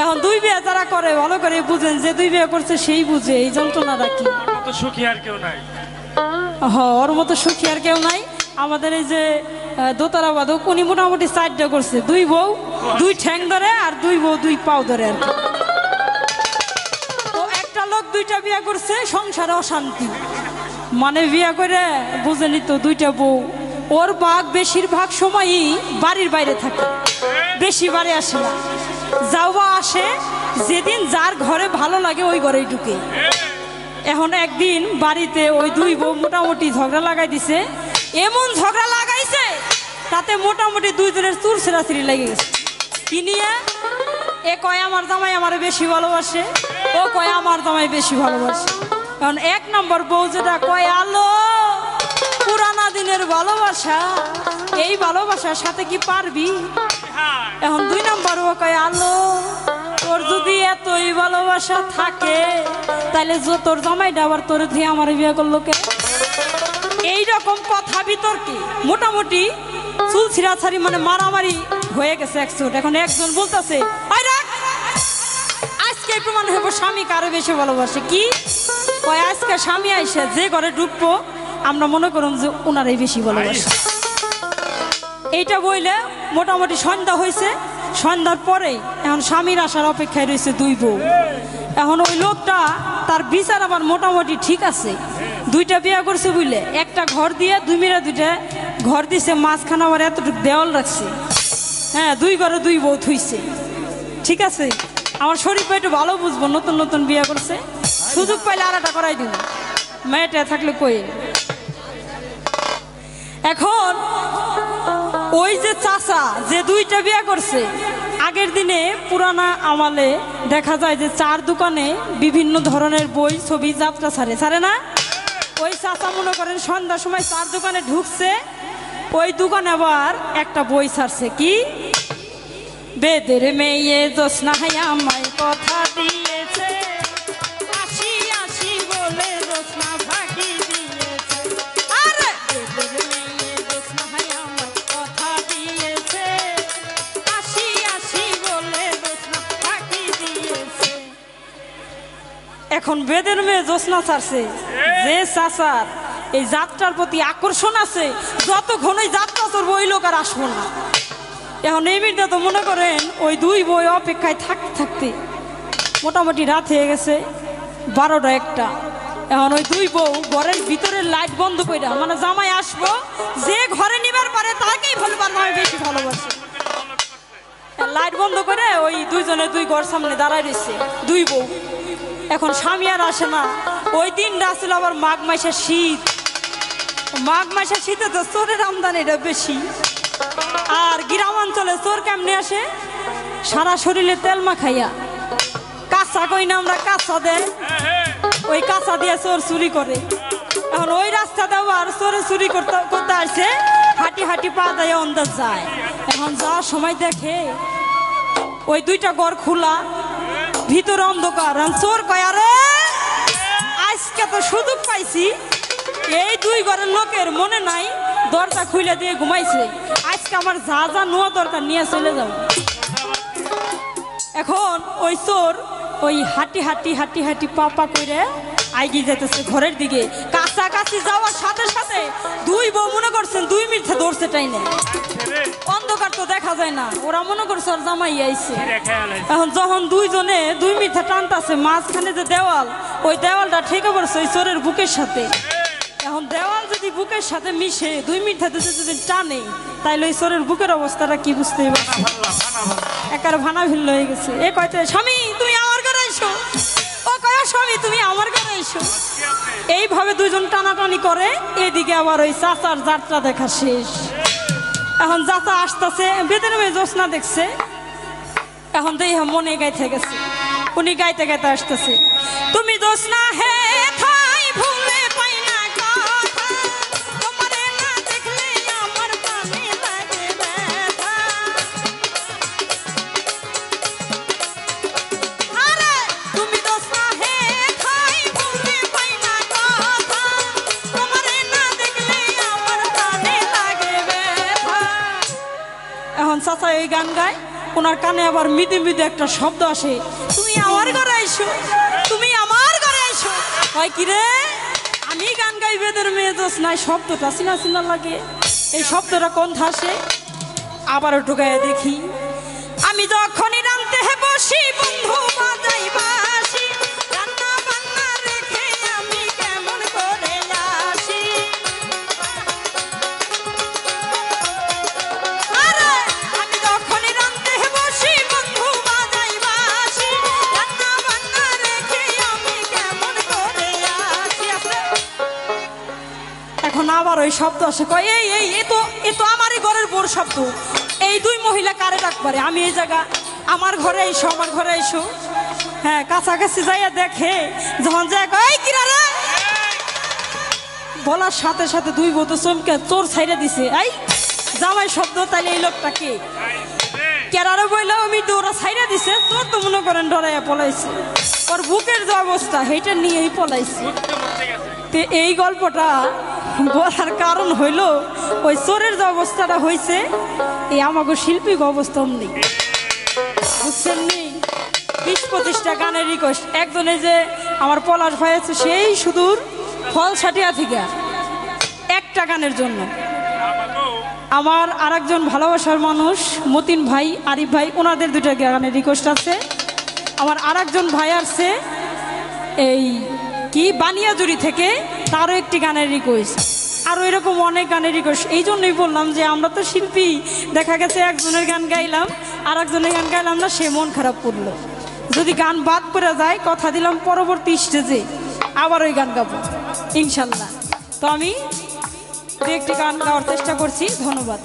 এখন দুই বিয়ে যারা করে ভালো করে বুঝেন যে দুই বিয়ে করছে সেই বুঝে এই যন্ত্রণাটা কি? সুখী আর কেউ নাই। হ ওর মতো সুখী আর কেউ নাই। আমাদের এই যে দোতারা বাদক উনি মোটামুটি চারটা করছে। দুই বউ দুই ঠ্যাং ধরে আর দুই বউ দুই পাও ধরে আর কি। তো একটা লোক দুইটা বিয়ে করছে সংসারে অশান্তি। মানে বিয়ে করে বুঝেনি তো দুইটা বউ। ওর বাঘ বেশিরভাগ সময়ই বাড়ির বাইরে থাকে। বেশি বাড়ি আসে না। যাওয়া আসে, যেদিন যার ঘরে ভালো লাগে ওই ঘরেই ঢুকে। এখন একদিন বাড়িতে ওই দুই বউ মোটামুটি ঝগড়া লাগাই দিছে। এমন ঝগড়া লাগাইছে, তাতে মোটামুটি দুইজনের চুর ছেড়াছিড়ি লেগে গেছে। কি নিয়ে? এ কয়, আমার জামাই আমার বেশি ভালোবাসে। ও কয়, আমার জামাই বেশি ভালোবাসে। কারণ এক নম্বর বউ যেটা কয়, আলো ভালোবাসা, এই ভালোবাসার সাথে কি পারবি? এখন দুই নম্বর ও কয় আলো তোর যদি এতই ভালোবাসা থাকে তাহলে তোর জামাইটা আবার তোর ধুয়ে আমার বিয়ে করল কে? এই রকম কথা বিতর্কে মোটামুটি চুল ছিঁড়াছাড়ি মানে মারামারি হয়ে গেছে একশোট এখন একজন বলতেছে আজকে প্রমাণ হইব স্বামী কারও বেশি ভালোবাসে। কি? কয়, আজকে স্বামী আইসে যে ঘরে ঢুকবো আমরা মনে করুন যে ওনারাই বেশি ভালোবাসে। এইটা বইলে মোটামুটি সন্ধ্যা হয়েছে। সন্ধ্যার পরেই এখন স্বামীর আসার অপেক্ষায় রয়েছে দুই বউ। এখন ওই লোকটা তার বিচার আবার মোটামুটি ঠিক আছে। দুইটা বিয়ে করছে বুঝলে একটা ঘর দিয়ে দুই মেয়েরা দুইটা ঘর দিছে মাঝখানে আবার এতটুকু দেওয়াল রাখছে। হ্যাঁ দুই ঘরে দুই বউ থুইছে। ঠিক আছে? আমার শরীর একটু ভালো বুঝব নতুন নতুন বিয়ে করছে। সুযোগ পাইলে আর একটা করাই দিব। মেয়েটা থাকলে কই? এখন ওই যে চাচা যে দুইটা বিয়ে করছে, আগের দিনে পুরানা আমালে দেখা যায় যে চার দোকানে বিভিন্ন ধরনের বই, ছবি, যাত্রা ছাড়ে। ছাড়ে না? ওই চাচা মনে করেন সন্ধ্যার সময় চার দোকানে ঢুকছে, ওই দোকানে আবার একটা বই ছাড়ছে। কি? বেদের মেয়ে জোসনা আমায় কথা দিয়েছে এখন বেদের মেয়ে জোসনা ছাড়ছে। যে চাচার, এই যাত্রার প্রতি আকর্ষণ আছে, যত ঘনই যাত্রা চলবে ওই লোক আর আসব না। এখন এই মিনিটে তো মনে করেন, ওই দুই বই অপেক্ষায় থাকতে থাকতে। মোটামুটি রাত হয়ে গেছে, বারোটা একটা। এখন ওই দুই বউ ঘরের ভিতরের লাইট বন্ধ করে মানে জামাই আসব, যে ঘরে নিবার পারে তাকেই বলবার আমি বেশি ভালোবাসি। লাইট বন্ধ করে ওই দুইজনে দুই ঘর সামনে দাঁড়ায় রয়েছে, দুই বউ। এখন স্বামী আর আসে না। ওই দিন আসলে আবার মাঘ মাসের শীত। মাঘ মাসের শীতে তো চোরের আমদানিটা বেশি। আর গ্রাম অঞ্চলে চোর কেমনে আসে? সারা শরীরে তেল মাখাইয়া। কাঁচা কই না আমরা কাঁচা দেয় ওই কাঁচা দিয়ে চোর চুরি করে। এখন ওই রাস্তা দেওয়ার চোরে চুরি করতে করতে আসে। হাঁটি হাঁটি পা দেয় অন্দাজ যায়। এখন যাওয়ার সময় দেখে ওই দুইটা ঘর খোলা। ভিতরে অন্ধকার চোর কয়, আরে, আজকে তো সুযোগ পাইছি। এই দুই ঘরের লোকের মনে নাই, দরজা খুলে দিয়ে ঘুমাইছে। আজকে আমার যা যা নোয়া দরকার নিয়ে চলে যাও। এখন ওই চোর ওই হাঁটি হাঁটি হাঁটি হাঁটি পাপা করে আইগি যেতেছে ঘরের দিকে। কাছাকাছি যাওয়ার সাথে দুই বউ মনে করছেন দুই মিনিটে দৌড়ছে টাইনে। অন্ধকার তো দেখা যায় না। ওরা মনে করছে ওর জামাই আইছে। এখন যখন দুইজনে দুই মিথ্যা টানতাছে মাঝখানে যে দেওয়াল ওই দেওয়ালটা ঠেকে পড়ছে ওই চোরের বুকের সাথে। এখন দেওয়াল যদি বুকের সাথে মিশে দুই মিথ্যা যদি যদি টানে তাইলে ওই চোরের বুকের অবস্থাটা কি বুঝতে পারছি? একার ভানা ভিন্ন হয়ে গেছে। এ কয়তে স্বামী তুমি আমার ঘরে এসো। এইভাবে দুজন টানাটানি করে, এদিকে আবার ওই চাচার যাত্রা দেখা শেষ। এখন যাতা আসতেছে বেদের মেয়ে জোসনা দেখছে। এখন তো ইহা মনে গাইতে গেছে। উনি গাইতে গাইতে আসতেছে। তুমি জোসনা হে চাচা এই গান গায়, ওনার কানে আবার মৃদু মৃদু একটা শব্দ আসে। তুমি আমার ঘরে আইসো, তুমি আমার ঘরে আইসো। হয় কি রে? আমি গান গাই, বেদের মেয়ে দোষ নাই। শব্দটা চিনা চিনা লাগে। এই শব্দটা কোন ধাসে? আবারও ঢুকায় দেখি। আমি যখনই রানতে বসি ওই শব্দ আসে কয় এই এই এ তো এ তো আমারই ঘরের বোর শব্দ। এই দুই মহিলা কারে ডাক পারে? আমি এই জায়গা আমার ঘরে এসো আমার ঘরে এসো। হ্যাঁ কাছাকাছি যাইয়া দেখে যখন যায় কয়, এই কিরা বলার সাথে সাথে দুই বোধ চমকে চোর ছাইড়ে দিছে। এই জামাই শব্দ তাইলে এই লোকটাকে কেরারে বইলেও আমি দৌড়া ছাইড়ে দিছে তোর তো মনে করেন ডরাইয়া পলাইছে। ওর বুকের যে অবস্থা সেইটা নিয়েই পলাইছে। তে এই গল্পটা বলার কারণ হইল, ওই চোরের যে অবস্থাটা হয়েছে এই আমাকে শিল্পীক অবস্থা অমনি। বুঝছেন নি? বিশ পঁচিশটা গানের রিকোয়েস্ট একজনে যে আমার পলাশ ভাই আছে, সেই সুদূর ফল সাটিয়া থেকে একটা গানের জন্য। আমার আরেকজন ভালোবাসার মানুষ, মতিন ভাই, আরিফ ভাই, ওনাদের দুটো গানের রিকোয়েস্ট আছে। আমার আরেকজন ভাই আসছে, এই কি বানিয়াজুরি থেকে তারও একটি গানের রিকোয়েস্ট আরও এরকম অনেক গানের রিকোয়েস্ট এই জন্যই বললাম যে আমরা তো শিল্পী। দেখা গেছে একজনের গান গাইলাম আর একজনের গান গাইলাম না, সে মন খারাপ করল। যদি গান বাদ পড়ে যায়, কথা দিলাম পরবর্তী স্টেজে আবার ওই গান গাবো। ইনশাল্লাহ। তো আমি একটি গান গাওয়ার চেষ্টা করছি। ধন্যবাদ।